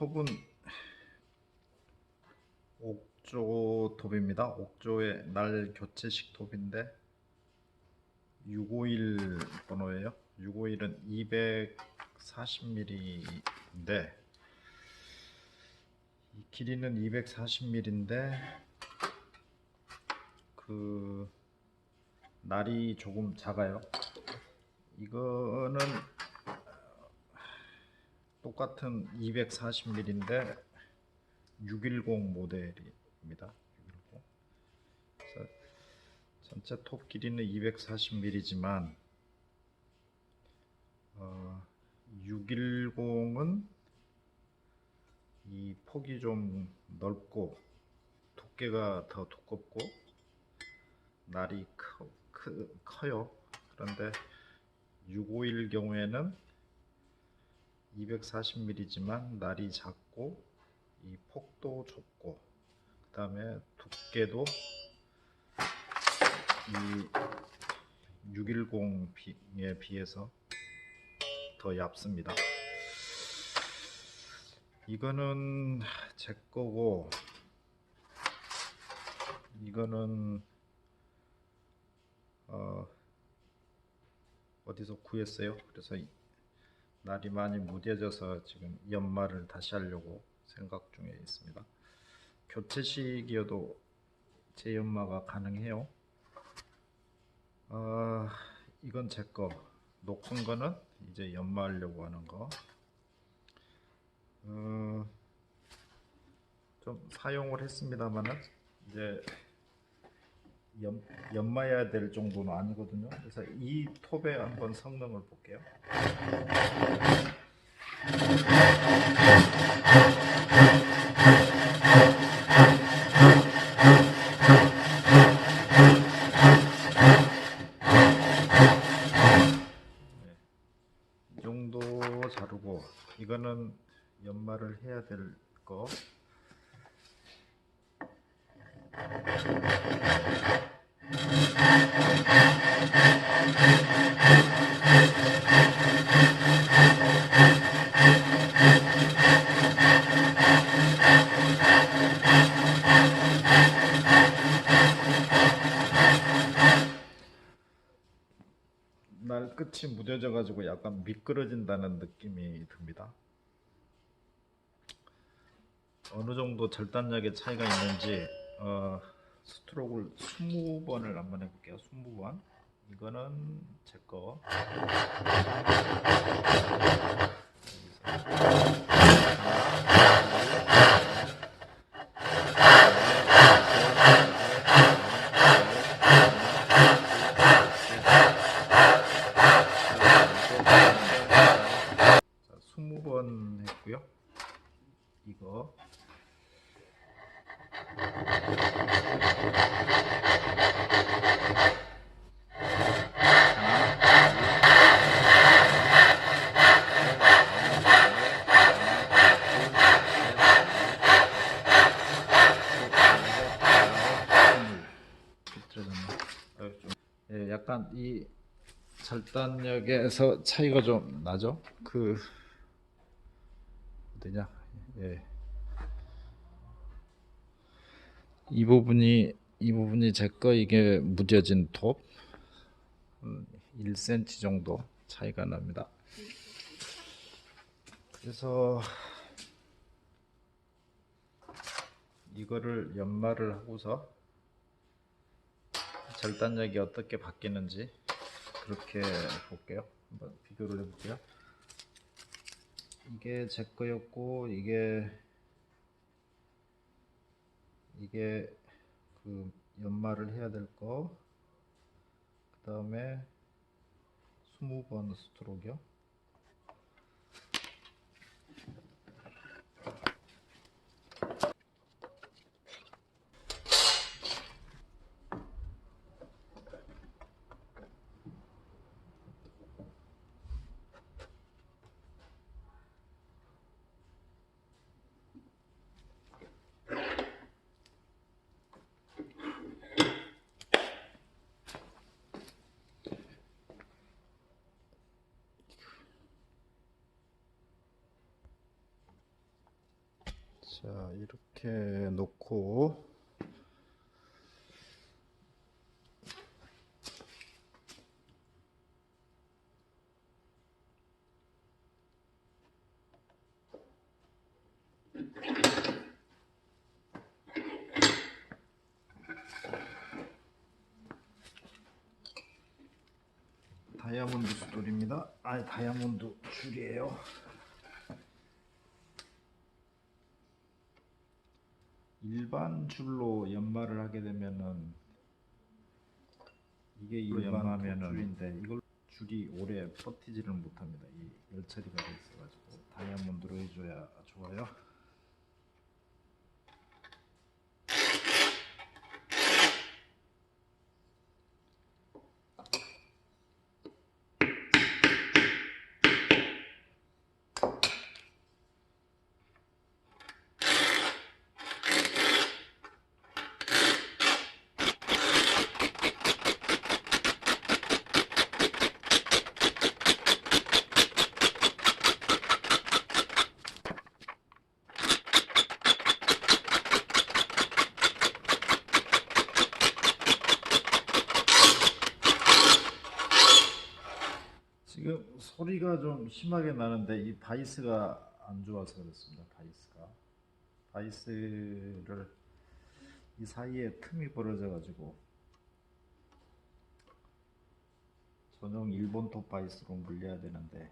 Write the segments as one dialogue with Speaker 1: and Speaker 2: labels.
Speaker 1: 톱은 옥조 톱입니다. 옥조의 날 교체식 톱인데 651 번호예요. 651은 240mm인데 이 길이는 240mm인데 그 날이 조금 작아요. 이거는 똑같은 240mm인데 610 모델입니다. 610. 그래서 전체 톱 길이는 240mm지만 어, 610은 이 폭이 좀 넓고 두께가 더 두껍고 날이 커, 크, 커요. 그런데 651 경우에는 240mm지만 날이 작고 이 폭도 좁고 그 다음에 두께도 이 610에 비해서 더 얇습니다. 이거는 제 거고 이거는 어, 어디서 구했어요. 그래서 이- 날이 많이 무뎌져서 지금 연말을 다시 하려고 생각 중에 있습니다. 교체식이어도 재연마가 가능해요. 어, 이건 제 거. 녹슨 거는 이제 연마하려고 하는 거. 어, 좀 사용을 했습니다만은 이제 연, 연마해야 될 정도는 아니거든요. 그래서 이 톱의 한번 성능을 볼게요. 이 정도 자르고 이거는 연마를 해야 될 거. 날 무뎌져 가지고 약간 미끄러진다는 느낌이 듭니다. 어느 정도 절단력의 차이가 있는지 어, 스트로크를 20번을 한번 해볼게요. 20번. 이거는 제 거. 자, 20번 했고요. 이거 예, 약간 이 절단력에서 차이가 좀 나죠. 그 어디냐? 예. 이 부분이 이 부분이 제 거 이게 무뎌진 톱 음, 1cm 정도 차이가 납니다. 그래서 이거를 연마를 하고서 절단력이 어떻게 바뀌는지 그렇게 볼게요. 한번 비교를 해볼게요. 이게 제 거였고 이게 이게 그 연마를 해야 될 거. 그 다음에 20번 스트로크요.
Speaker 2: 자 이렇게 놓고
Speaker 1: 다이아몬드 숫돌입니다. 아, 다이아몬드 줄이에요. 일반 줄로 연마를 하게 되면은 이게 일반 연마면은 줄인데 이걸 줄이 오래 버티지를 못합니다. 이 열처리가 돼 있어가지고 다이아몬드로 해줘야 좋아요. 지금 소리가 좀 심하게 나는데 이 바이스가 안 좋아서 그렇습니다. 바이스가 바이스를 이 사이에 틈이 벌어져 가지고 전용 일본 톱 바이스로 물려야 되는데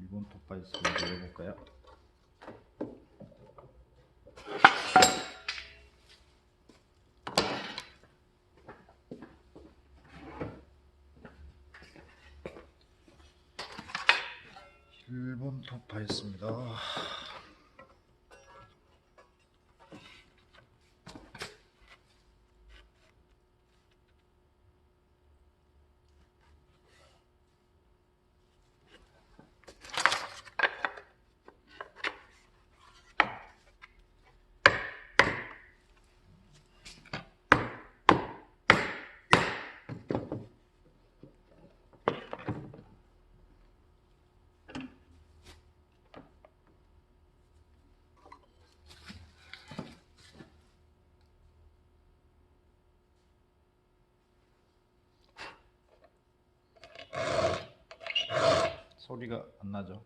Speaker 1: 일본 톱 바이스로 물려볼까요? 일본 톱 바이스입니다. 소리가 안 나죠?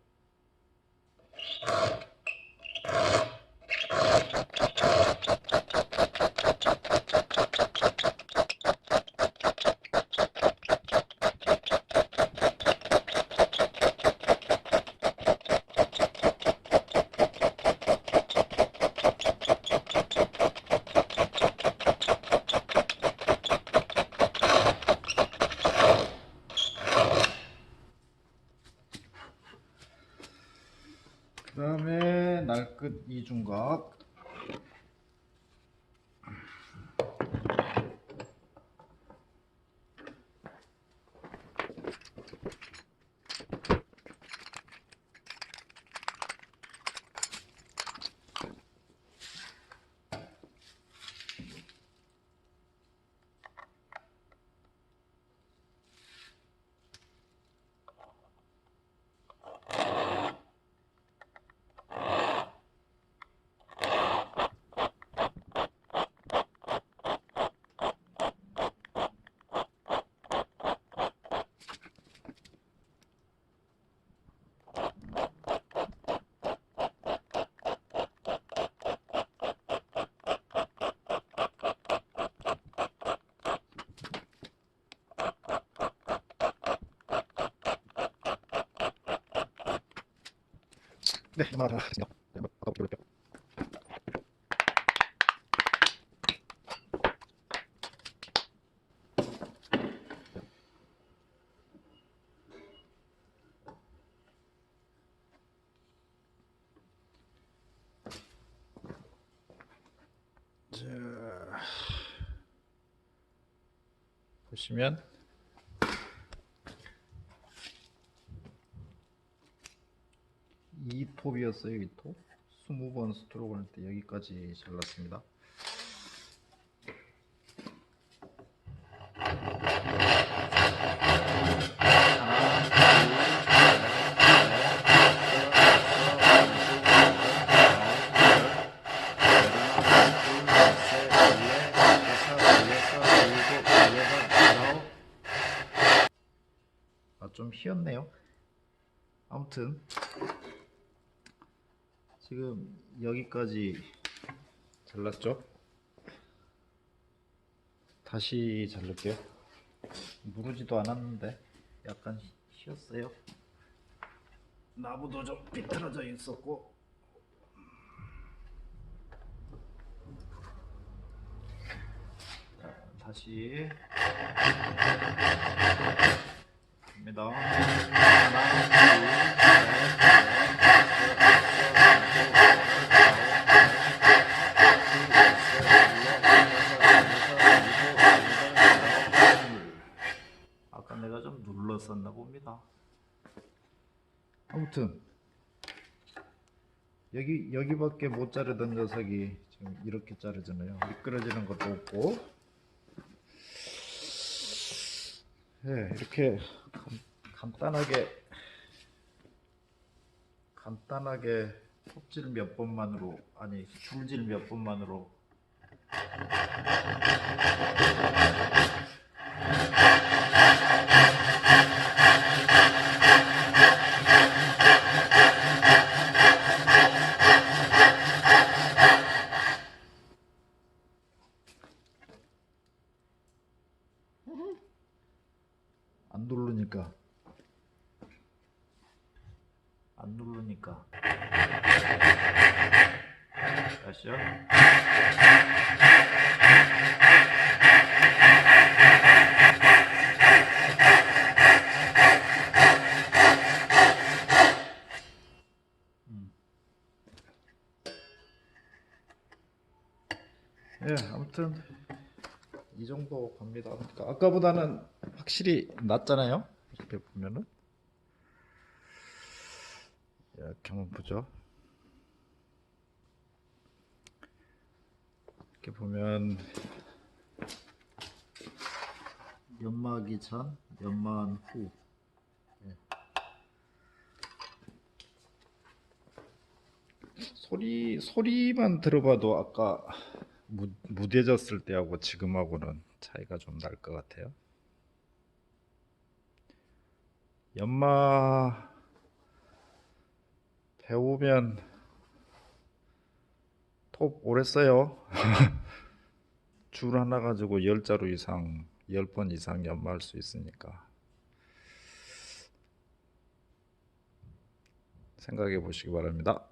Speaker 1: 끝 이중각 네, 다 네, 볼게요. 자, 보시면 톱이었어요 이 톱. 20번 스트로크 할 때 여기까지 잘랐습니다. 아, 좀 휘었네요. 아무튼 지금 여기까지 잘랐죠? 다시 자를게요. 무르지도 않았는데 약간 휘었어요. 나무도 좀 비틀어져 있었고 자, 다시 갑니다. 아까 내가 좀 눌렀었나 봅니다. 아무튼 여기 여기밖에 못 자르던 녀석이 지금 이렇게 자르잖아요. 미끄러지는 것도 없고, 예 이렇게 간, 간단하게 간단하게 톱질 몇 번만으로 아니 줄질 몇 번만으로 안 누르니까 안 누르니까 다시요 음. 예 아무튼 이 정도 갑니다. 그러니까 아까보다는 확실히 낫잖아요. 이렇게 보면은 이렇게 한번 보죠. 이렇게 보면 연마하기 전, 연마한 후. 예. 소리 소리만 들어봐도 아까 무, 무뎌졌을 때하고 지금하고는 차이가 좀 날 것 같아요. 연마 배우면 톱 오래 써요. 줄 하나 가지고 열 자루 이상, 열 번 이상 연마할 수 있으니까 생각해 보시기 바랍니다.